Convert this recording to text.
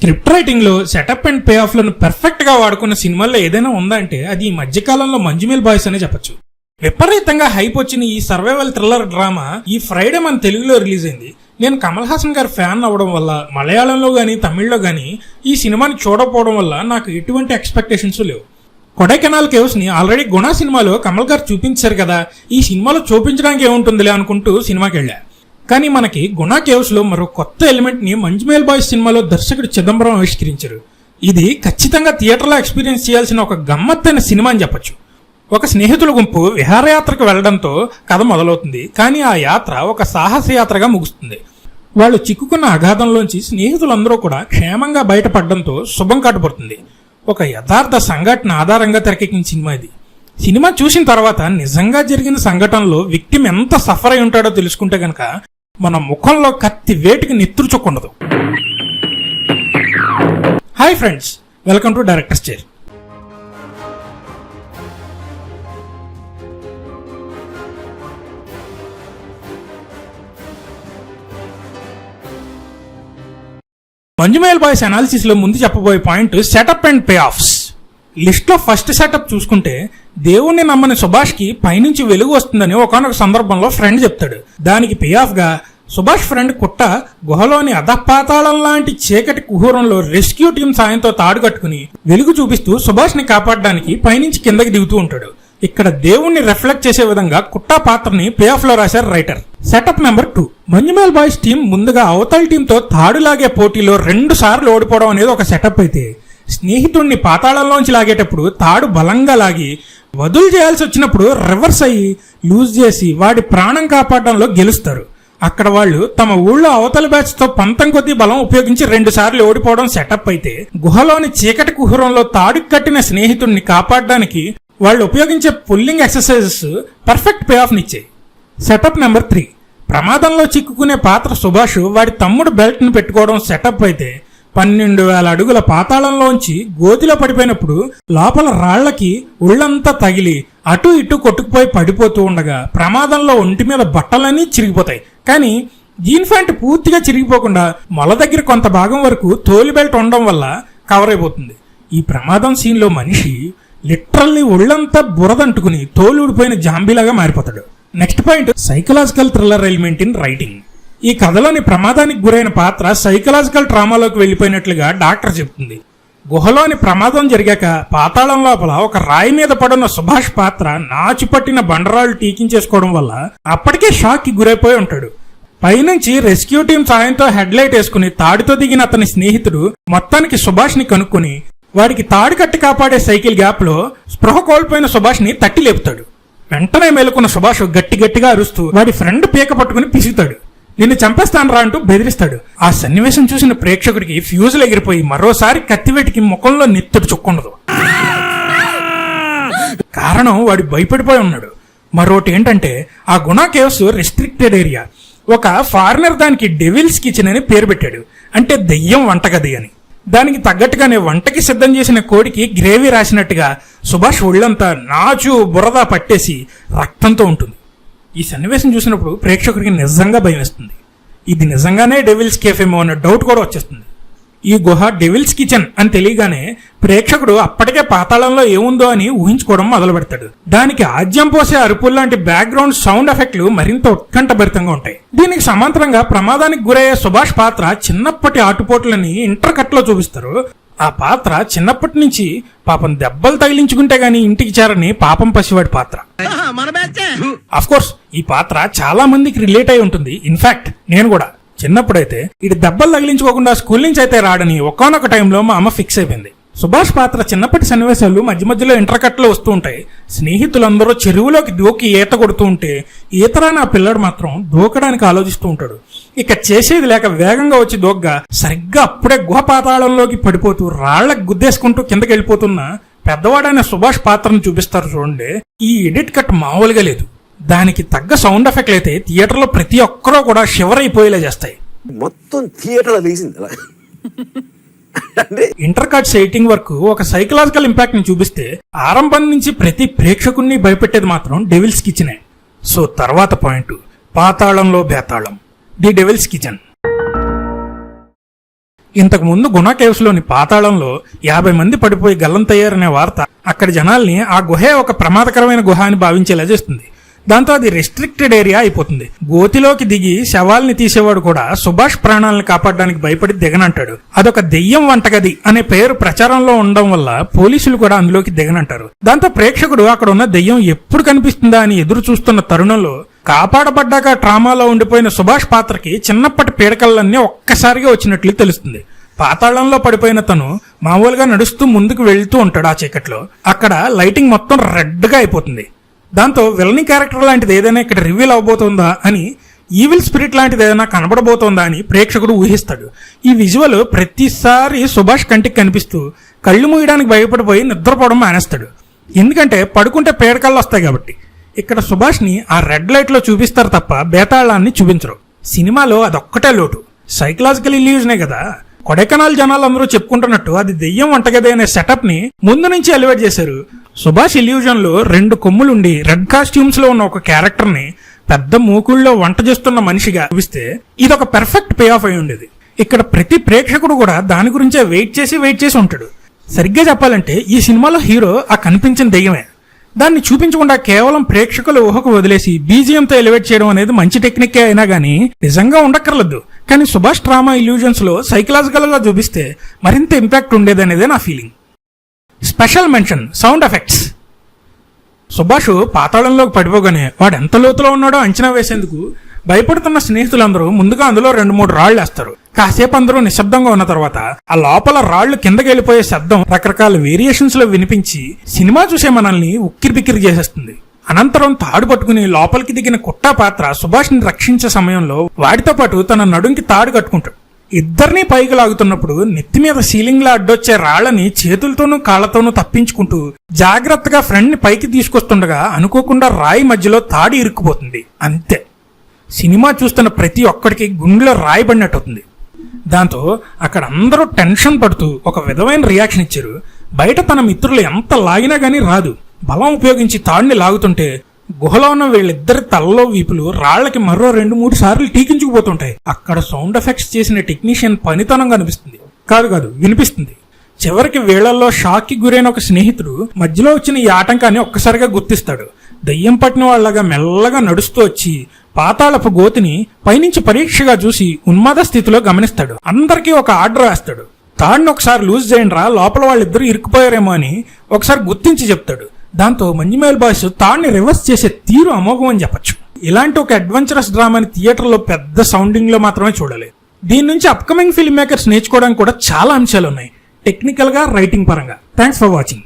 Script రైటింగ్లో setup and పే ఆఫ్లను పర్ఫెక్ట్గా వాడుకున్న సినిమాల్లో ఏదైనా ఉందంటే అది ఈ మధ్యకాలంలో మంజుమేల్ బాయ్స్ అనే చెప్పొచ్చు. విపరీతంగా హైప్ వచ్చిన ఈ సర్వైవల్ థ్రిల్లర్ డ్రామా ఈ ఫ్రైడే మన తెలుగులో రిలీజ్ అయింది. నేను కమల్ హాసన్ గారి ఫ్యాన్ అవ్వడం వల్ల మలయాళంలో గానీ తమిళ్ళో గానీ ఈ సినిమాని చూడకపోవడం వల్ల నాకు ఎటువంటి ఎక్స్పెక్టేషన్స్ లేవు. కొడైకెనాల్ కేవ్స్ని ఆల్రెడీ గుణ సినిమాలో కమల్ గారు చూపించారు కదా ఈ సినిమాలో చూపించడానికి ఏముంటుందిలే అనుకుంటూ సినిమాకి వెళ్ళా కానీ మనకి గుణా కేవ్స్లో మరో కొత్త ఎలిమెంట్ని మంజుమేల్ బాయ్స్ సినిమాలో దర్శకుడు చిదంబరం ఆవిష్కరించారు. ఇది ఖచ్చితంగా థియేటర్లో ఎక్స్పీరియన్స్ చేయాల్సిన ఒక గమ్మత్తైన సినిమా అని చెప్పొచ్చు. ఒక స్నేహితుల గుంపు విహారయాత్రకు వెళ్ళడంతో కథ మొదలవుతుంది కానీ ఆ యాత్ర ఒక సాహస యాత్రగా ముగుస్తుంది. వాళ్ళు చిక్కుకున్న అగాధంలోంచి స్నేహితులందరూ కూడా క్షేమంగా బయటపడడంతో శుభం కాటుపడుతుంది. ఒక యథార్థ సంఘటన ఆధారంగా తెరకెక్కిన సినిమా ఇది. సినిమా చూసిన తర్వాత నిజంగా జరిగిన సంఘటనలో విక్టిమ్ ఎంత సఫర్ అయి ఉంటాడో తెలుసుకుంటే గనక మన ముఖంలో కత్తి వేటికి నెత్తురు hi friends welcome to director's chair Manjummel boys అనాలిసిస్లో ముందు చెప్పబోయే point setup and pay offs లిస్ట్లో ఫస్ట్ సెటప్ చూసుకుంటే దేవుణ్ణి నమ్మని సుభాష్కి పైనుంచి వెలుగు వస్తుందని ఒకనొక సందర్భంలో ఫ్రెండ్ చెప్తాడు. దానికి పే ఆఫ్గా సుభాష్ ఫ్రెండ్ కుట్ట గుహలోని అధపాతాళం లాంటి చీకటి కుహూరంలో రెస్క్యూ టీం సాయంతో తాడు కట్టుకుని వెలుగు చూపిస్తూ సుభాష్ని కాపాడడానికి పైనుంచి కిందకి దిగుతూ ఉంటాడు. ఇక్కడ దేవుణ్ణి రిఫ్లెక్ట్ చేసే విధంగా కుట్టా పాత్రని పే ఆఫ్లో రాశారు writer. Setup number two. Manjummel boys team ముందుగా అవతల టీంతో తాడులాగే పోటీలో రెండు సార్లు ఓడిపోవడం అనేది ఒక సెటప్ అయితే. స్నేహితుడిని పాతాళంలోంచి లాగేటప్పుడు తాడు బలంగా లాగి వదులు చేయాల్సి వచ్చినప్పుడు రివర్స్ అయ్యి లూజ్ చేసి వాడి ప్రాణం కాపాడడంలో గెలుస్తారు. అక్కడ వాళ్ళు తమ ఊళ్ళో అవతల బ్యాచ్తో పంతం కొద్ది బలం ఉపయోగించి రెండు సార్లు ఓడిపోవడం సెటప్ అయితే గుహలోని చీకటి కుహరంలో తాడు కట్టిన స్నేహితుడిని కాపాడడానికి వాళ్ళు ఉపయోగించే pulling exercises perfect payoff నిచ్చాయి. సెటప్ నెంబర్ త్రీ ప్రమాదంలో చిక్కుకునే పాత్ర సుభాష్ వాడి తమ్ముడు బెల్ట్ను పెట్టుకోవడం సెటప్ అయితే పన్నెండు వేల అడుగుల పాతాళంలోంచి గోతిలో పడిపోయినప్పుడు లోపల రాళ్ళకి ఒళ్ళంతా తగిలి అటు ఇటు కొట్టుకుపోయి పడిపోతూ ఉండగా ప్రమాదంలో ఒంటి మీద బట్టలన్నీ చిరిగిపోతాయి. కానీ జీన్ ప్యాంట్ పూర్తిగా చిరిగిపోకుండా మొల దగ్గర కొంత భాగం వరకు తోలి బెల్ట్ ఉండడం వల్ల కవర్ అయిపోతుంది. ఈ ప్రమాదం సీన్లో మనిషి లిటరల్లీ ఒళ్ళంతా బురదంటుకుని తోలు ఊడిపోయిన జాంబీలాగా మారిపోతాడు. Next point psychological thriller element in writing ఈ కథలోని ప్రమాదానికి గురైన పాత్ర సైకలాజికల్ ట్రామాలోకి వెళ్ళిపోయినట్లుగా డాక్టర్ చెబుతుంది గుహలోని ప్రమాదం జరిగాక పాతాళం లోపల ఒక రాయి మీద పడున్న సుభాష్ పాత్ర నాచు పట్టిన బండరాళ్ళు టీకించేసుకోవడం వల్ల అప్పటికే షాక్కి గురైపోయి ఉంటాడు. పైనుంచి రెస్క్యూ టీం సాయంతో హెడ్లైట్ వేసుకుని తాడితో దిగిన అతని స్నేహితుడు మొత్తానికి సుభాష్ని కనుక్కొని వాడికి తాడు కట్టి కాపాడే సైకిల్ గ్యాప్లో స్పృహ కోల్పోయిన సుభాష్ని తట్టి లేపుతాడు. వెంటనే మేలుకున్న సుభాష్ గట్టి గట్టిగా అరుస్తూ వాడి ఫ్రెండ్ పీక పట్టుకుని పిసుగుతాడు నిన్ను చంపేస్తాను రా అంటూ బెదిరిస్తాడు. ఆ సన్నివేశం చూసిన ప్రేక్షకుడికి ఫ్యూజులు ఎగిరిపోయి మరోసారి కత్తివేటికి ముఖంలో నెత్తుడు చుక్కుండదు. కారణం వాడు భయపడిపోయి ఉన్నాడు. మరోటి ఏంటంటే ఆ గుణా కేవ్స్ రెస్ట్రిక్టెడ్ ఏరియా ఒక ఫారినర్ దానికి డెవిల్స్ కిచెన్ అని పేరు పెట్టాడు. అంటే దెయ్యం వంటగది అని. దానికి తగ్గట్టుగానే వంటకి సిద్ధం చేసిన కోడికి గ్రేవీ రాసినట్టుగా సుభాష్ ఒళ్ళంతా నాచు బురద పట్టేసి రక్తంతో ఉంటుంది. ఈ సన్నివేశం చూసినప్పుడు ప్రేక్షకుడికి నిజంగా భయం వేస్తుంది. ఇది నిజంగానే డెవిల్స్ కేఫేమో అన్న డౌట్ కూడా వచ్చేస్తుంది. ఈ గుహ డెవిల్స్ కిచెన్ అని తెలియగానే ప్రేక్షకుడు అప్పటికే పాతాళంలో ఏముందో అని ఊహించుకోవడం మొదలు పెడతాడు దానికి ఆజ్యం పోసే అరుపులు లాంటి బ్యాక్గ్రౌండ్ సౌండ్ ఎఫెక్ట్లు మరింత ఉత్కంఠభరితంగా ఉంటాయి. దీనికి సమాంతరంగా ప్రమాదానికి గురయ్యే సుభాష్ పాత్ర చిన్నప్పటి ఆటుపోట్లని ఇంటర్ కట్లో చూపిస్తారు. ఆ పాత్ర చిన్నప్పటి నుంచి పాపం దెబ్బలు తగిలించుకుంటే గాని ఇంటికి చేరని పాపం పసివాడి పాత్ర. అఫ్ కోర్స్ ఈ పాత్ర చాలా మందికి రిలేట్ అయి ఉంటుంది. ఇన్ఫాక్ట్ నేను కూడా. చిన్నప్పుడైతే ఇది దెబ్బలు తగిలించుకోకుండా స్కూల్ నుంచి అయితే రాడని ఒకనొక టైంలో మా అమ్మ ఫిక్స్ అయిపోయింది. సుభాష్ పాత్ర చిన్నప్పటి సన్నివేశాలు మధ్య మధ్యలో ఇంటర్కట్లో వస్తూ ఉంటాయి. స్నేహితులందరూ చెరువులోకి దూకి ఈత కొడుతూ ఉంటే ఈతరా నా పిల్లడు మాత్రం దూకడానికి ఆలోచిస్తూ ఉంటాడు. ఇక చేసేది లేక వేగంగా వచ్చి దూగ్గా సరిగ్గా అప్పుడే గుహ పాతాళంలోకి పడిపోతూ రాళ్ళకు గుద్దేసుకుంటూ కిందకి వెళ్ళిపోతున్న పెద్దవాడైన సుభాష్ పాత్రను చూపిస్తారు చూడండి. ఈ ఎడిట్ కట్ మామూలుగా లేదు. దానికి తగ్గ సౌండ్ ఎఫెక్ట్లు అయితే థియేటర్లో ప్రతి ఒక్కరూ కూడా షివర్ అయిపోయేలా చేస్తాయి. మొత్తం అంటే ఇంటర్ కట్స్ ఎయిటింగ్ వరకు ఒక సైకలాజికల్ ఇంపాక్ట్ని చూపిస్తే ఆరంభం నుంచి ప్రతి ప్రేక్షకుణ్ణి భయపెట్టేది మాత్రం డెవిల్స్ కిచెనే. సో తర్వాత పాయింట్ పాతాళంలో బేతాళం. The devils kitchen. ఇంతకుముందు గుణా గుణ కేవ్స్లోని పాతాళంలో యాభై మంది పడిపోయి గల్లంతయ్యారనే వార్త అక్కడి జనాల్ని ఆ గుహే ఒక ప్రమాదకరమైన గుహ అని భావించేలా చేస్తుంది. దాంతో అది రెస్ట్రిక్టెడ్ ఏరియా అయిపోతుంది. గోతిలోకి దిగి శవాల్ని తీసేవాడు కూడా సుభాష్ ప్రాణాలను కాపాడడానికి భయపడి దిగనంటాడు. అదొక దెయ్యం వంటగది అనే పేరు ప్రచారంలో ఉండడం వల్ల పోలీసులు కూడా అందులోకి దిగనంటారు. దాంతో ప్రేక్షకుడు అక్కడ ఉన్న దెయ్యం ఎప్పుడు కనిపిస్తుందా అని ఎదురు చూస్తున్న తరుణంలో కాపాడబడ్డాక ట్రామాలో ఉండిపోయిన సుభాష్ పాత్రకి చిన్నప్పటి పీడకలన్నీ ఒక్కసారిగా వచ్చినట్లు తెలుస్తుంది. పాతాళంలో పడిపోయిన తను మామూలుగా నడుస్తూ ముందుకు వెళ్తూ ఉంటాడు ఆ చీకట్లో. అక్కడ లైటింగ్ మొత్తం రెడ్గా అయిపోతుంది. దాంతో విలనీ క్యారెక్టర్ లాంటిది ఏదైనా ఇక్కడ రివీల్ అవబోతుందా అని ఈవిల్ స్పిరిట్ లాంటిది ఏదైనా కనబడబోతోందా అని ప్రేక్షకుడు ఊహిస్తాడు. ఈ విజువల్ ప్రతిసారి సుభాష్ కంటికి కనిపిస్తూ కళ్ళు మూయడానికి భయపడిపోయి నిద్రపోవడం మానేస్తాడు. ఎందుకంటే పడుకుంటే పేడకళ్ళు వస్తాయి కాబట్టి. ఇక్కడ సుభాష్ని ఆ రెడ్ లైట్లో చూపిస్తారు తప్ప బేతాళాన్ని చూపించరు. సినిమాలో అదొక్కటే లోటు. సైకలాజికల్ ఇల్యూజనే కదా. కొడైకెనాల్ జనాలు అందరూ చెప్పుకుంటున్నట్టు అది దెయ్యం వంటగది అనే సెటప్ని ముందు నుంచి ఎలివేట్ చేశారు. సుభాష్ ఇల్యూజన్లో రెండు కొమ్ములుండి రెడ్ కాస్ట్యూమ్స్లో ఉన్న ఒక క్యారెక్టర్ని పెద్ద మూకుళ్ళలో వంట చేస్తున్న మనిషిగా చూపిస్తే ఇది ఒక పెర్ఫెక్ట్ పే ఆఫ్ అయి ఉండేది ఇక్కడ ప్రతి ప్రేక్షకుడు కూడా దాని గురించే వెయిట్ చేసి వెయిట్ చేసి ఉంటాడు. సరిగ్గా చెప్పాలంటే ఈ సినిమాలో హీరో ఆ కనిపించిన దెయ్యమే. దాన్ని చూపించకుండా కేవలం ప్రేక్షకుల ఊహకు వదిలేసి బీజియంతో ఎలివేట్ చేయడం అనేది మంచి టెక్నిక్కే అయినా గానీ నిజంగా ఉండక్కర్లేదు. కానీ సుభాష్ డ్రామా ఇల్యూజన్స్లో సైకలాజికల్గా చూపిస్తే మరింత ఇంపాక్ట్ ఉండేదనేదే నా feeling. Special mention sound effects. Subhash పాతాళంలోకి పడిపోగానే వాడు ఎంత లోతులో ఉన్నాడో అంచనా వేసేందుకు భయపడుతున్న స్నేహితులందరూ ముందుగా అందులో రెండు మూడు రాళ్ళు వేస్తారు. కాసేపు అందరూ నిశ్శబ్దంగా ఉన్న తర్వాత ఆ లోపల రాళ్ళు కిందకి వెళ్ళిపోయే శబ్దం రకరకాల వేరియేషన్స్లో వినిపించి సినిమా చూసే మనల్ని ఉక్కిరి బిక్కిరి చేసేస్తుంది. అనంతరం తాడు పట్టుకుని లోపలికి దిగిన కుట్టా పాత్ర సుభాష్ని రక్షించే సమయంలో వాడితో పాటు తన నడుంకి తాడు కట్టుకుంటాడు. ఇద్దరినీ పైకి లాగుతున్నప్పుడు నెత్తి మీద సీలింగ్ లా అడ్డొచ్చే రాళ్ళని చేతులతోనూ కాళ్ళతోనూ తప్పించుకుంటూ జాగ్రత్తగా ఫ్రెండ్ని పైకి తీసుకొస్తుండగా అనుకోకుండా రాయి మధ్యలో తాడి ఇరుక్కుపోతుంది. అంతే. సినిమా చూస్తున్న ప్రతి ఒక్కడికి గుండెలో రాయబడినట్టు అవుతుంది. దాంతో అక్కడ అందరూ టెన్షన్ పడుతూ ఒక విధమైన రియాక్షన్ ఇచ్చారు. బయట తన మిత్రులు ఎంత లాగినా గానీ రాదు. బలం ఉపయోగించి తాడిని లాగుతుంటే గుహలో ఉన్న వీళ్ళిద్దరి తలలో వీపులు రాళ్ళకి మరో రెండు మూడు సార్లు టీకించుకుపోతుంటాయి. అక్కడ సౌండ్ ఎఫెక్ట్స్ చేసిన టెక్నీషియన్ పనితనం కనిపిస్తుంది కాదు కాదు వినిపిస్తుంది. చివరికి వీళ్ళలో షాక్కి గురైన ఒక స్నేహితుడు మధ్యలో వచ్చిన ఈ ఆటంకాన్ని ఒక్కసారిగా గుర్తిస్తాడు. దయ్యం పట్టిన వాళ్ళగా మెల్లగా నడుస్తూ వచ్చి పాతాళపు గోతిని పైనుంచి పరీక్షగా చూసి ఉన్మాద స్థితిలో గమనిస్తాడు. అందరికీ ఒక ఆర్డర్ వేస్తాడు. తాడిని ఒకసారి లూజ్ చేయండి రా లోపల వాళ్ళిద్దరూ ఇరుక్కుపోయారేమో అని ఒకసారి గుర్తించి చెప్తాడు. దాంతో మంజిమేల్ బాయ్స్ తాడిని రివర్స్ చేసే తీరు అమోఘం అని చెప్పొచ్చు. ఇలాంటి ఒక అడ్వెంచరస్ డ్రామాని థియేటర్లో పెద్ద సౌండింగ్లో మాత్రమే చూడలేదు. దీని నుంచి అప్కమింగ్ ఫిల్మ్ మేకర్స్ నేర్చుకోవడానికి కూడా చాలా అంశాలు ఉన్నాయి టెక్నికల్గా రైటింగ్ పరంగా. Thanks for watching.